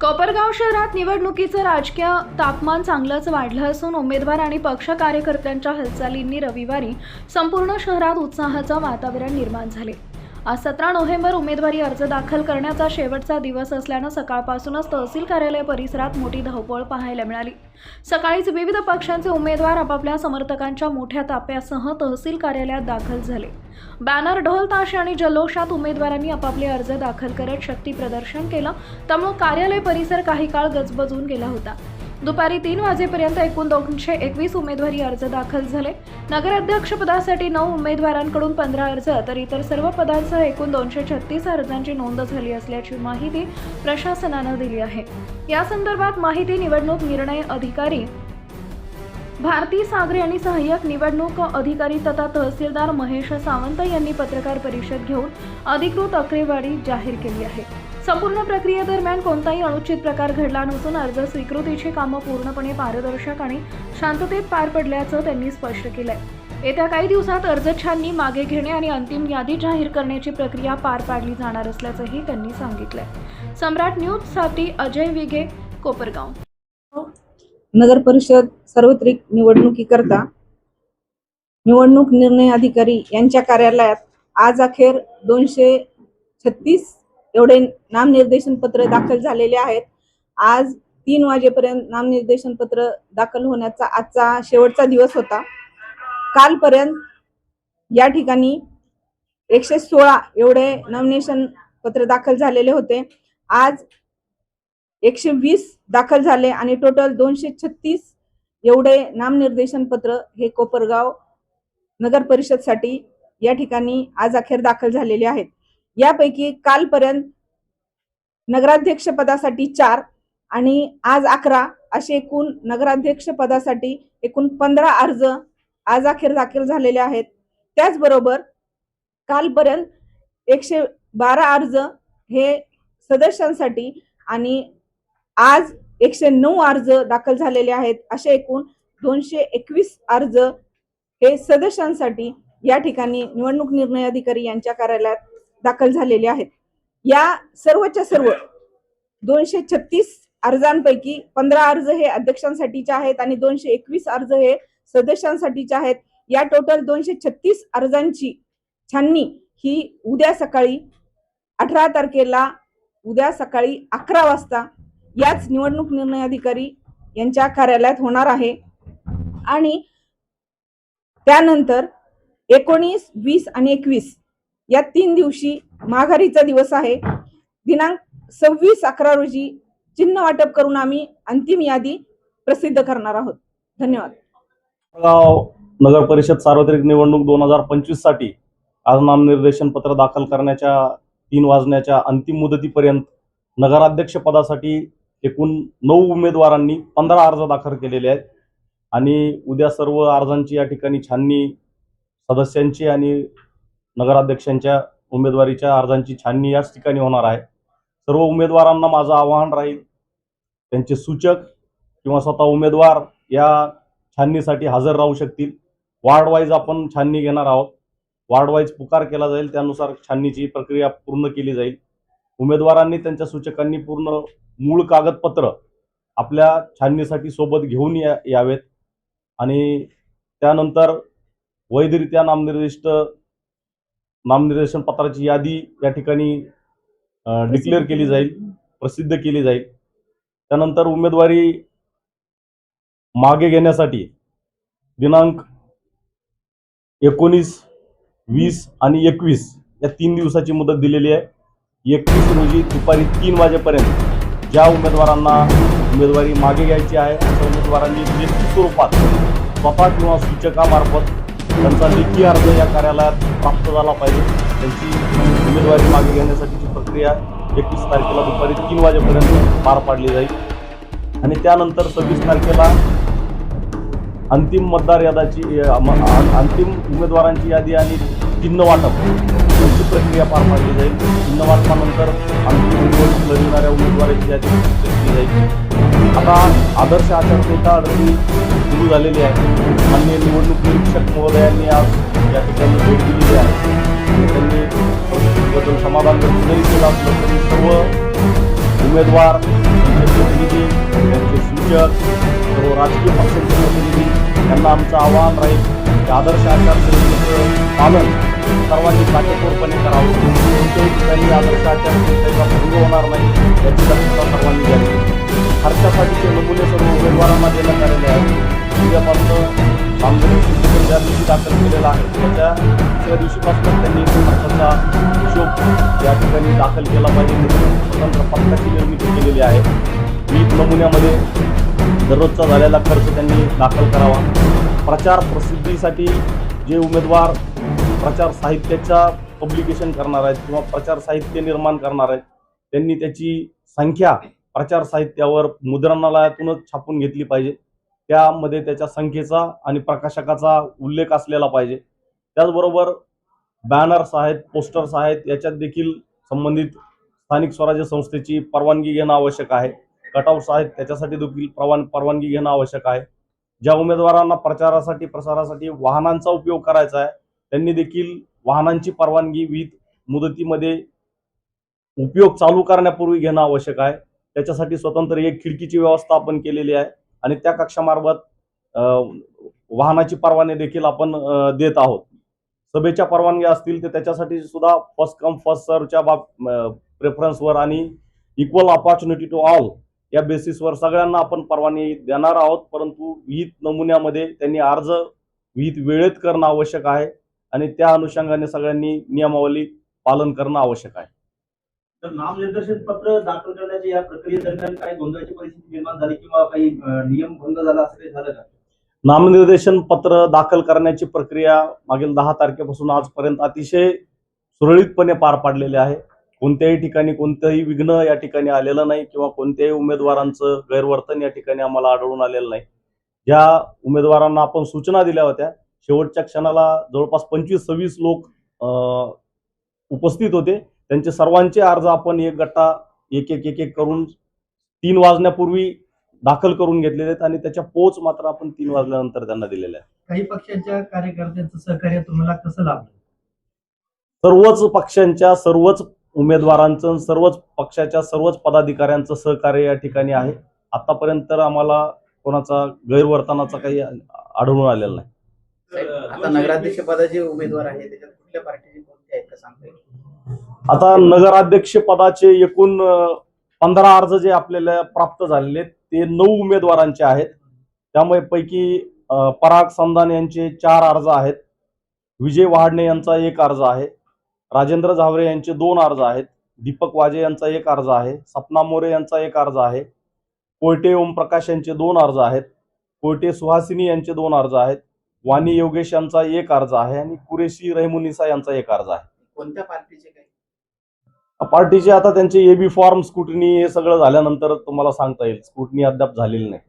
कोपरगाव शहरात निवडणुकीचं राजकीय तापमान चांगलंच वाढलं असून उमेदवार आणि पक्ष कार्यकर्त्यांच्या हालचालींनी रविवारी संपूर्ण शहरात उत्साहाचं वातावरण निर्माण झाले. आज सतरा नोव्हेंबर उमेदवारी अर्ज दाखल करण्याचा शेवटचा दिवस असल्यानं सकाळपासूनच तहसील कार्यालय परिसरात मोठी धावपळ पाहायला मिळाली. सकाळीच विविध पक्षांचे उमेदवार आपापल्या समर्थकांच्या मोठ्या ताप्यासह तहसील कार्यालयात दाखल झाले. बॅनर ढोल ताशे आणि जल्लोषात उमेदवारांनी आपापले अर्ज दाखल करत शक्ती प्रदर्शन केलं त्यामुळे कार्यालय परिसर काही काळ गजबजून गेला होता. दुपारी तीन वाजेपर्यंत एकूण दोनशे एकवीस उमेदवारी अर्ज दाखल झाले. नगराध्यक्षपदासाठी नऊ उमेदवारांकडून पंधरा अर्ज तर इतर सर्व पदांसह एकूण दोनशे छत्तीस अर्जांची नोंद झाली असल्याची माहिती प्रशासनानं दिली आहे. या संदर्भात माहिती निवडणूक निर्णय अधिकारी भारती सागरे आणि सहाय्यक निवडणूक अधिकारी तथा तहसीलदार महेश सावंत यांनी पत्रकार परिषद घेऊन अधिकृत आकडेवारी जाहीर केली आहे. संपूर्ण प्रक्रियेदरम्यान कोणताही अनुचित प्रकार घडला नसून अर्ज स्वीकृतीची कामं पूर्णपणे पारदर्शक आणि शांततेत पार पडल्याचं त्यांनी स्पष्ट केलंय. येत्या काही दिवसात अर्ज छाननी मागे घेणे आणि अंतिम यादी जाहीर करण्याची प्रक्रिया पार पाडली जाणार असल्याचंही त्यांनी सांगितलंय. सम्राट न्यूजसाठी अजय विगे कोपरगाव. नगर परिषद सार्वत्रिक निवडणुकीकरता निवडणूक निर्णय अधिकारी यांच्या कार्यालयात आज अखेर दोनशे छत्तीस एवढे नामनिर्देशन पत्र दाखल झालेले आहेत. आज तीन वाजेपर्यंत नामनिर्देशन पत्र दाखल होण्याचा आजचा शेवटचा दिवस होता. कालपर्यंत या ठिकाणी एकशे सोळा एवढे नॉमिनेशन पत्र दाखल झालेले होते. आज एकशे वीस दाखल झाले आणि टोटल दोनशे छत्तीस एवढे नामनिर्देशन पत्र हे कोपरगाव नगर परिषदसाठी या ठिकाणी आज अखेर दाखल झालेले आहेत. यापैकी कालपर्यंत नगराध्यक्ष पदासाठी चार आणि आज अकरा असे एकूण नगराध्यक्ष पदासाठी एकूण पंधरा अर्ज आज अखेर दाखल झालेले आहेत. त्याचबरोबर कालपर्यंत एकशे बारा अर्ज हे सदस्यांसाठी आणि आज एकशे नऊ अर्ज दाखल झालेले आहेत. असे एकूण दोनशे एकवीस अर्ज हे सदस्यांसाठी या ठिकाणी निवडणूक निर्णय अधिकारी यांच्या कार्यालयात दाखल झालेले आहेत. या सर्वच्या सर्व दोनशे छत्तीस अर्जांपैकी पंधरा अर्ज हे अध्यक्षांसाठीचे आहेत आणि दोनशे एकवीस अर्ज हे सदस्यांसाठीचे आहेत. या टोटल दोनशे छत्तीस अर्जांची छाननी ही उद्या सकाळी अठरा तारखेला उद्या सकाळी अकरा वाजता याच निवडणूक निर्णय अधिकारी यांच्या कार्यालयात होणार आहे. आणि त्यानंतर एकोणीस वीस आणि एकवीस या तीन दिवशी माघारीचा दिवस आहे. दिनांक सव्वीस अकरा रोजी चिन्ह वाटप करून आम्ही अंतिम यादी प्रसिद्ध करणार आहोत. धन्यवाद. नगर परिषद सार्वत्रिक निवडणूक दोन हजार पंचवीससाठी आज नामनिर्देशन पत्र दाखल करण्याच्या तीन वाजण्याच्या अंतिम मुदतीपर्यंत नगराध्यक्ष पदासाठी एकूण नऊ उमेदवारांनी पंधरा अर्ज दाखल केलेले आहेत. आणि उद्या सर्व अर्जांची या ठिकाणी छाननी सदस्यांची आणि नगराध्यक्षांच्या उमेदवारीच्या अर्जांची छाननी याच ठिकाणी होणार आहे. सर्व उमेदवारांना माझं आवाहन राहील त्यांचे सूचक किंवा स्वतः उमेदवार या छाननीसाठी हजर राहू शकतील. वार्ड वाईज आपण छाननी घेणार आहोत. वार्ड वाईज पुकार केला जाईल त्यानुसार छाननीची प्रक्रिया पूर्ण केली जाईल. उमेदवारांनी त्यांच्या सूचकांनी पूर्ण मूळ कागदपत्र आपल्या छाननीसाठी सोबत घेऊन या यावेत. आणि त्यानंतर वैधरित्या नामनिर्दिष्ट नामनिर्देशन पत्राची यादी या ठिकाणी डिक्लेअर केली जाईल प्रसिद्ध केली जाईल. त्यानंतर उमेदवारी मागे घेण्यासाठी दिनांक एकोणीस वीस आणि एकवीस या तीन दिवसाची मुदत दिलेली आहे. एकवीस रोजी दुपारी तीन वाजेपर्यंत ज्या उमेदवारांना उमेदवारी मागे घ्यायची आहे अशा उमेदवारांनी लेखी स्वरूपात स्वतः किंवा सूचकामार्फत त्यांचा लेखी अर्ज या कार्यालयात प्राप्त झाला पाहिजे. त्यांची उमेदवारी मागे घेण्यासाठीची प्रक्रिया एकवीस तारखेला दुपारी तीन वाजेपर्यंत पार पाडली जाईल. आणि त्यानंतर सव्वीस तारखेला अंतिम मतदार यादाची अंतिम उमेदवारांची यादी आणि चिन्ह वाटप यांची प्रक्रिया पार पाडली जाईल. चिन्ह वाटपानंतर अंतिम उमेदवारी लढविणाऱ्या उमेदवारांची यादी आता आदर्श आचारसंहिता अडचणी सुरू झालेली आहे. माननीय निवडणूक निरीक्षक महोदयांनी आज या ठिकाणी भेट दिलेली आहे. त्यांनी परिस्थितीबद्दल समाधान व्यक्त जरी केलं असलं तरी सर्व उमेदवार त्यांचे प्रतिनिधी त्यांचे सूचक सर्व राजकीय पक्षांचे प्रतिनिधी यांना आमचं आवाहन राहील की आदर्श आचारसंहितेचं पालन सर्वांनी काटेकोरपणे करावं. कोणत्याही ठिकाणी आदर्श आचारसंहितेचा भंग होणार नाही याची दक्षता सर्वांनी घ्यावी. खर्चासाठीचे नमुने सर्व उमेदवारांना देण्यात आलेले आहेत. उद्यापासून कामगिरी ज्या दिवशी दाखल केलेला आहे. त्याच्या दुसऱ्या दिवशीपासून त्यांनी खर्चाचा हिशोब या ठिकाणी दाखल केला पाहिजे. म्हणून स्वतंत्र पक्षाची निर्मिती केलेली आहे. वीज नमुन्यामध्ये दररोजचा झालेला खर्च त्यांनी दाखल करावा. प्रचार प्रसिद्धीसाठी जे उमेदवार प्रचार साहित्याचा पब्लिकेशन करणार आहेत किंवा प्रचार साहित्य निर्माण करणार आहेत त्यांनी त्याची संख्या प्रचार साहित्यावर मुद्रणालयातूनच छापून घेतली पाहिजे. त्यामध्ये त्याच्या संख्येचा आणि प्रकाशकाचा उल्लेख असलेला पाहिजे. त्याचबरोबर बॅनर्स आहेत पोस्टर्स आहेत याच्यात देखील संबंधित स्थानिक स्वराज्य संस्थेची परवानगी घेणं आवश्यक आहे. कटआउट्स आहेत त्याच्यासाठी देखील परवान परवानगी घेणं आवश्यक आहे. ज्या उमेदवारांना प्रचारासाठी प्रसारासाठी वाहनांचा उपयोग करायचा आहे त्यांनी देखील वाहनांची परवानगी विविध मुदतीमध्ये उपयोग चालू करण्यापूर्वी घेणं आवश्यक आहे. त्याच्यासाठी स्वतंत्र एक खिडकीची व्यवस्था आपण केलेली आहे. आणि त्या कक्षामार्फत अ, वाहनाची परवाने देखील आपण देत आहोत. सभेच्या परवानग्या असतील तर त्याच्यासाठी सुद्धा फर्स्ट कम फर्स्ट सर्वच्या बाब प्रेफरन्सवर आणि इक्वल ऑपॉर्च्युनिटी टू ऑल या बेसिसवर सगळ्यांना आपण परवानगी देणार आहोत. परंतु विहित नमुन्यामध्ये त्यांनी अर्ज विहित वेळेत करणं आवश्यक आहे. आणि त्या अनुषंगाने सगळ्यांनी नियमावली पालन करणं आवश्यक आहे. तर नामनिर्देशन पत्र दाखल करण्याच्या या प्रक्रियेदरम्यान काही गोंधळाची परिस्थिती निर्माण झाली किंवा काही नियम भंग झाला असं काही झालं का? नामनिर्देशन पत्र दाखल करण्याची प्रक्रिया मागील दहा तारखेपासून आजपर्यंत अतिशय सुरळीतपणे पार पाडलेली आहे. कोणत्याही ठिकाणी कोणतंही विघ्न या ठिकाणी आलेलं नाही किंवा कोणत्याही उमेदवारांचं गैरवर्तन या ठिकाणी आम्हाला आढळून आलेलं नाही. ज्या उमेदवारांना आपण सूचना दिल्या होत्या शेवटच्या क्षणाला जवळपास पंचवीस सव्वीस लोक उपस्थित होते. त्यांचे सर्वांचे अर्ज आपण एक गट्टा एक एक एक एक करून तीन वाजण्यापूर्वी दाखल करून घेतलेले आहेत आणि त्याच्या पोच मात्र आपण तीन वाजल्यानंतर त्यांना दिलेल्या आहे काही पक्षांच्या कार्यकर्त्यांचं सहकार्य तुम्हाला कसं लाभलं? सर्वच पक्षांच्या सर्वच उमेदवारांचं सर्वच पक्षाच्या सर्वच पदाधिकाऱ्यांचं सहकार्य या ठिकाणी आहे. आतापर्यंत तर आम्हाला कोणाचा गैरवर्तनाचा काही आढळून आलेला नाही. आता नगराध्यक्ष पदाचे उमेदवार आहे त्याच्यात कुठल्या पार्टीचे कोणते आहेत का सांगता येईल आता नगराध्यक्ष पदाचे एकूण पंधरा अर्ज जे आपल्याला प्राप्त झालेले आहेत, ते नऊ उमेदवारांचे आहेत. त्यामुळे पैकी पराग संधान यांचे चार अर्ज आहेत. विजय वहाडणे यांचा एक अर्ज आहे. राजेंद्र झावरे यांचे दोन अर्ज आहेत. दीपक वाजे यांचा एक अर्ज आहे. सपना मोरे यांचा एक अर्ज आहे. कोयटे ओमप्रकाश यांचे दोन अर्ज आहेत. कोयटे सुहासिनी यांचे दोन अर्ज आहेत. वाणी योगेश यांचा एक अर्ज आहे आणि कुरेशी रहिमुनिसा यांचा एक अर्ज आहे. कोणत्या पार्टीचे काही? पार्टीचे आता त्यांचे एबी फॉर्म स्कुटनी हे सगळं झाल्यानंतर तुम्हाला सांगता येईल. स्कुटनी अद्याप झालेली नाही.